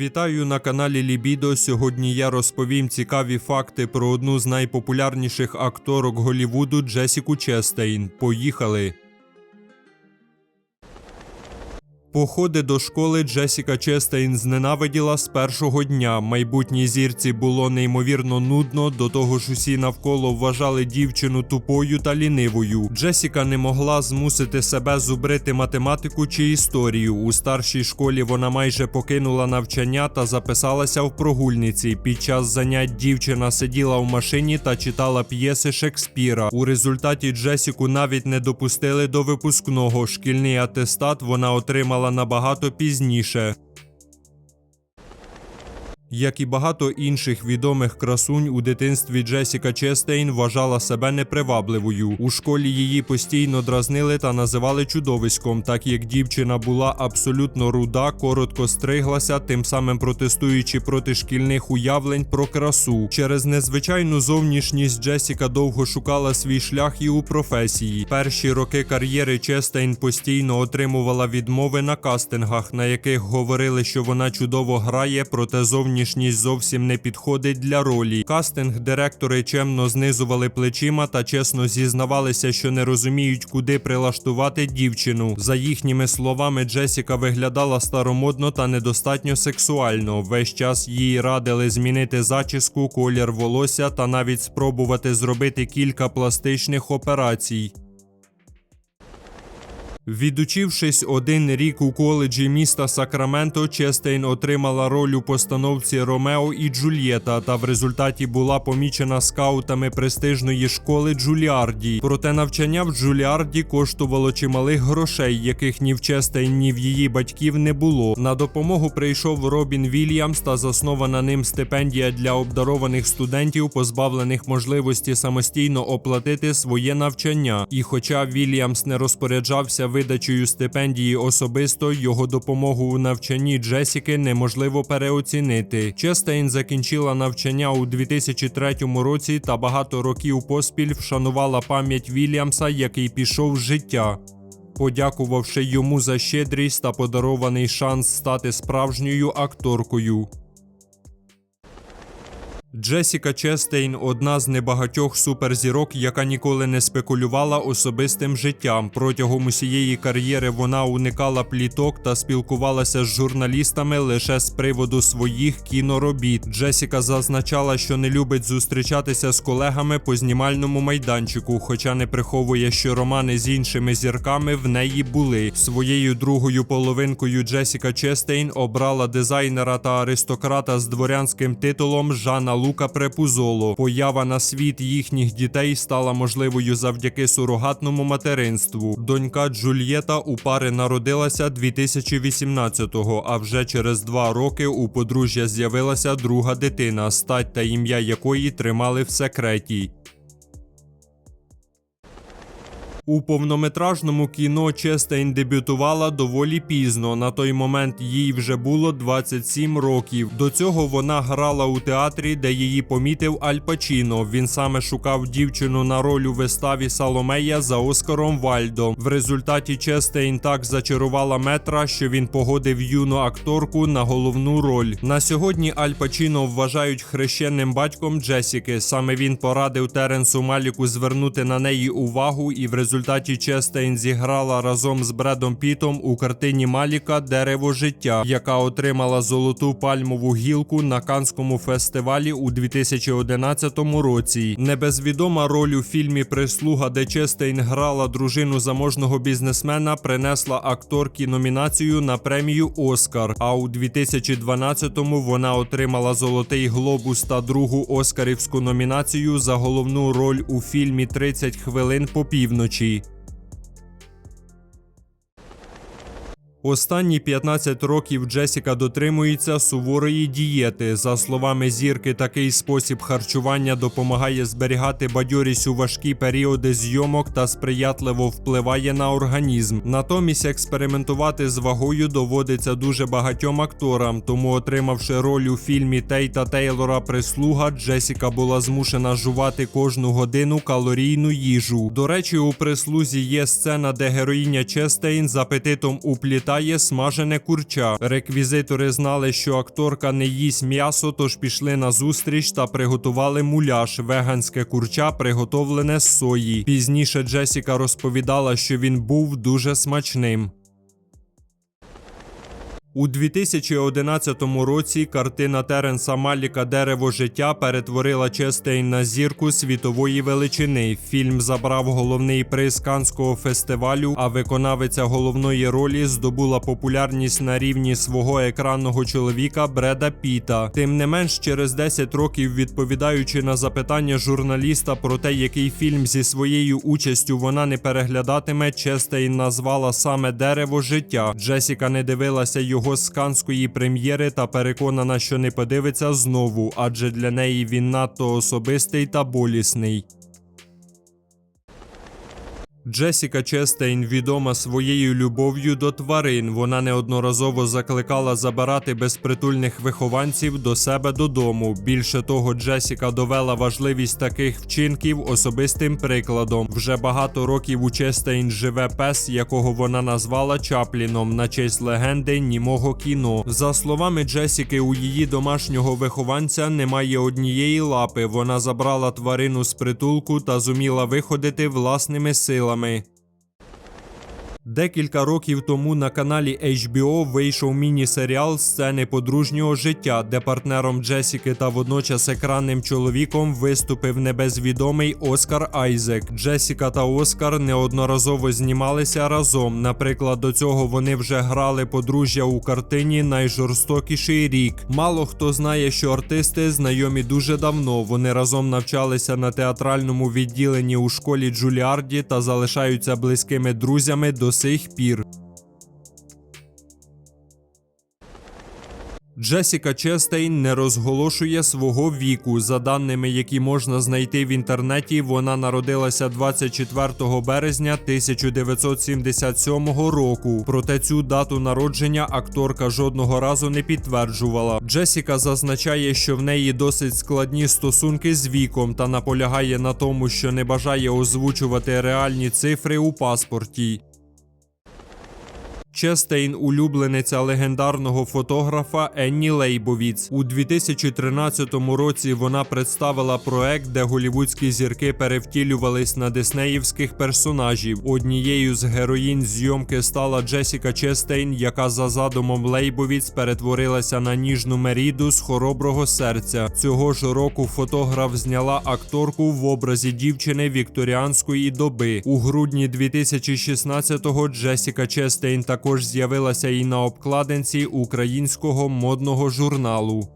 Вітаю на каналі Лібідо. Сьогодні я розповім цікаві факти про одну з найпопулярніших акторок Голівуду Джесіку Честейн. Поїхали! Походи до школи Джесіка Честейн зненавиділа з першого дня. Майбутній зірці було неймовірно нудно, до того ж усі навколо вважали дівчину тупою та лінивою. Джесіка не могла змусити себе зубрити математику чи історію. У старшій школі вона майже покинула навчання та записалася в прогульниці. Під час занять дівчина сиділа в машині та читала п'єси Шекспіра. У результаті Джесіку навіть не допустили до випускного. Шкільний атестат вона отримала набагато пізніше. Як і багато інших відомих красунь у дитинстві Джесіка Честейн вважала себе непривабливою. У школі її постійно дразнили та називали чудовиськом, так як дівчина була абсолютно руда, коротко стриглася, тим самим протестуючи проти шкільних уявлень про красу. Через незвичайну зовнішність Джесіка довго шукала свій шлях і у професії. Перші роки кар'єри Честейн постійно отримувала відмови на кастингах, на яких говорили, що вона чудово грає, проте зовнішність зовсім не підходить для ролі. Кастинг-директори чемно знизували плечима та чесно зізнавалися, що не розуміють, куди прилаштувати дівчину. За їхніми словами, Джесіка виглядала старомодно та недостатньо сексуально. Весь час їй радили змінити зачіску, колір волосся та навіть спробувати зробити кілька пластичних операцій. Відучившись один рік у коледжі міста Сакраменто, Честейн отримала роль у постановці Ромео і Джульєта та в результаті була помічена скаутами престижної школи Джуліарді. Проте навчання в Джуліарді коштувало чималих грошей, яких ні в Честейн, ні в її батьків не було. На допомогу прийшов Робін Вільямс та заснована ним стипендія для обдарованих студентів, позбавлених можливості самостійно оплатити своє навчання. І хоча Вільямс не розпоряджався видачею стипендії особисто, його допомогу у навчанні Джесіки неможливо переоцінити. Честейн закінчила навчання у 2003 році та багато років поспіль вшанувала пам'ять Вільямса, який пішов з життя. Подякувавши йому за щедрість та подарований шанс стати справжньою акторкою. Джесіка Честейн одна з небагатьох суперзірок, яка ніколи не спекулювала особистим життям. Протягом усієї кар'єри вона уникала пліток та спілкувалася з журналістами лише з приводу своїх кіноробіт. Джесіка зазначала, що не любить зустрічатися з колегами по знімальному майданчику, хоча не приховує, що романи з іншими зірками в неї були. Своєю другою половинкою Джесіка Честейн обрала дизайнера та аристократа з дворянським титулом Жана Лука Препузоло. Поява на світ їхніх дітей стала можливою завдяки сурогатному материнству. Донька Джульєта у пари народилася 2018-го, а вже через два роки у подружжя з'явилася друга дитина, стать та ім'я якої тримали в секреті. У повнометражному кіно Честейн дебютувала доволі пізно. На той момент їй вже було 27 років. До цього вона грала у театрі, де її помітив Аль Пачіно. Він саме шукав дівчину на роль у виставі Саломея за Оскаром Вальдо. В результаті Честейн так зачарувала метра, що він погодив юну акторку на головну роль. На сьогодні Аль Пачіно вважають хрещенним батьком Джесіки. Саме він порадив Теренсу Маліку звернути на неї увагу і в результаті результаті Честейн зіграла разом з Бредом Пітом у картині Маліка Дерево життя, яка отримала золоту пальмову гілку на Канському фестивалі у 2011 році. Небезвідома роль у фільмі Прислуга, де Честейн грала дружину заможного бізнесмена, принесла акторці номінацію на премію Оскар. А у 2012-му вона отримала Золотий глобус та другу Оскарівську номінацію за головну роль у фільмі «30 хвилин по півночі. Gucci, Останні 15 років Джесіка дотримується суворої дієти. За словами зірки, такий спосіб харчування допомагає зберігати бадьорість у важкі періоди зйомок та сприятливо впливає на організм. Натомість експериментувати з вагою доводиться дуже багатьом акторам. Тому, отримавши роль у фільмі Тейта Тейлора Прислуга, Джесіка була змушена жувати кожну годину калорійну їжу. До речі, у прислузі є сцена, де героїня Честейн з апетитом уплітає вітає смажене курча. Реквізитори знали, що акторка не їсть м'ясо, тож пішли на зустріч та приготували муляж веганське курча, приготовлене з сої. Пізніше Джесіка розповідала, що він був дуже смачним. У 2011 році картина Теренса Маліка Дерево життя перетворила Честейн на зірку світової величини. Фільм забрав головний приз Канського фестивалю, а виконавиця головної ролі здобула популярність на рівні свого екранного чоловіка Бреда Піта. Тим не менш, через 10 років відповідаючи на запитання журналіста про те, який фільм зі своєю участю вона не переглядатиме, Честейн назвала саме Дерево життя. Джесіка не дивилася його канської прем'єри та переконана, що не подивиться знову, адже для неї він надто особистий та болісний. Джесіка Честейн відома своєю любов'ю до тварин. Вона неодноразово закликала забирати безпритульних вихованців до себе додому. Більше того, Джесіка довела важливість таких вчинків особистим прикладом. Вже багато років у Честейн живе пес, якого вона назвала Чапліном на честь легенди німого кіно. За словами Джесіки, у її домашнього вихованця немає однієї лапи. Вона забрала тварину з притулку та зуміла виходити власними силами. me Декілька років тому на каналі HBO вийшов міні-серіал Сцени подружнього життя, де партнером Джесіки та водночас екранним чоловіком виступив небезвідомий Оскар Айзек. Джесіка та Оскар неодноразово знімалися разом. Наприклад, до цього вони вже грали подружжя у картині Найжорстокіший рік. Мало хто знає, що артисти знайомі дуже давно. Вони разом навчалися на театральному відділенні у школі Джуліарді та залишаються близькими друзями до сих пір. Джесіка Честейн не розголошує свого віку. За даними, які можна знайти в інтернеті, вона народилася 24 березня 1977 року. Проте цю дату народження акторка жодного разу не підтверджувала. Джесіка зазначає, що в неї досить складні стосунки з віком та наполягає на тому, що не бажає озвучувати реальні цифри у паспорті. Честейн улюблениця легендарного фотографа Енні Лейбовіц. У 2013 році вона представила проект, де голівудські зірки перевтілювались на диснеївських персонажів. Однією з героїнь зйомки стала Джесіка Честейн, яка за задумом Лейбовіц перетворилася на ніжну меріду з хороброго серця. Цього ж року фотограф зняла акторку в образі дівчини вікторіанської доби. У грудні 2016-го Джесіка Честейн також з'явилася і на обкладинці українського модного журналу.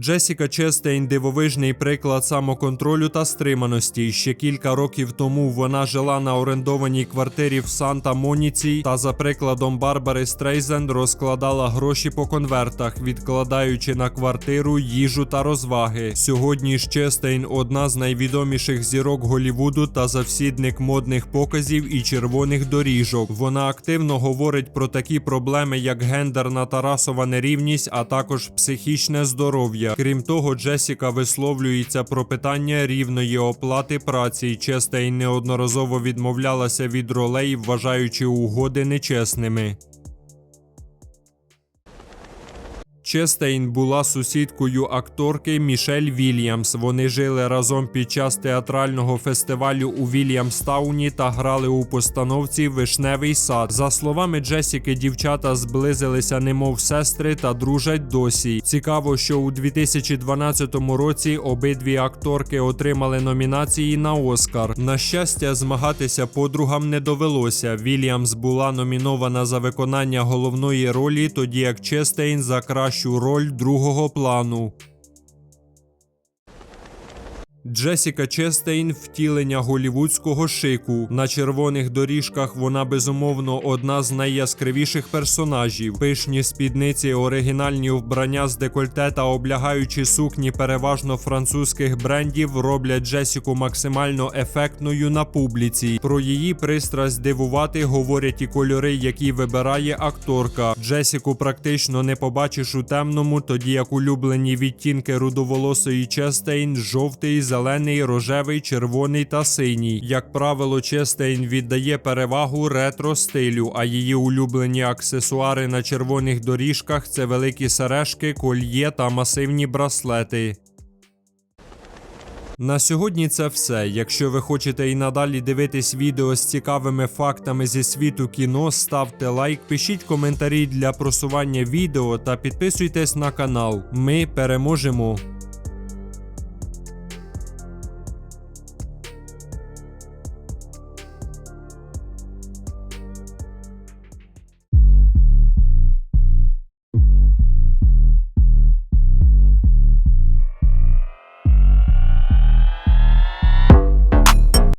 Джесіка Честейн дивовижний приклад самоконтролю та стриманості. Ще кілька років тому вона жила на орендованій квартирі в Санта-Моніці та за прикладом Барбари Стрейзенд розкладала гроші по конвертах, відкладаючи на квартиру, їжу та розваги. Сьогодні ж Честейн одна з найвідоміших зірок Голівуду та завсідник модних показів і червоних доріжок. Вона активно говорить про такі проблеми, як гендерна та расова нерівність, а також психічне здоров'я. Крім того, Джесіка висловлюється про питання рівної оплати праці. Честей неодноразово відмовлялася від ролей, вважаючи угоди нечесними. Честейн була сусідкою акторки Мішель Вільямс. Вони жили разом під час театрального фестивалю у Вільямстауні та грали у постановці Вишневий сад. За словами Джесіки, дівчата зблизилися немов сестри та дружать досі. Цікаво, що у 2012 році обидві акторки отримали номінації на Оскар. На щастя, змагатися подругам не довелося. Вільямс була номінована за виконання головної ролі, тоді як Честейн за кращу роль другого плану. Джесіка Честейн втілення голівудського шику. На червоних доріжках вона безумовно одна з найяскравіших персонажів. Пишні спідниці, оригінальні вбрання з декольте та облягаючі сукні переважно французьких брендів роблять Джесіку максимально ефектною на публіці. Про її пристрасть дивувати говорять і кольори, які вибирає акторка. Джесіку практично не побачиш у темному, тоді як улюблені відтінки рудоволосої Честейн, жовтий, зелений, рожевий, червоний та синій. Як правило, Честейн віддає перевагу ретро стилю, а її улюблені аксесуари на червоних доріжках це великі сережки, кольє та масивні браслети. На сьогодні це все. Якщо ви хочете і надалі дивитись відео з цікавими фактами зі світу кіно, ставте лайк, пишіть коментарі для просування відео та підписуйтесь на канал. Ми переможемо!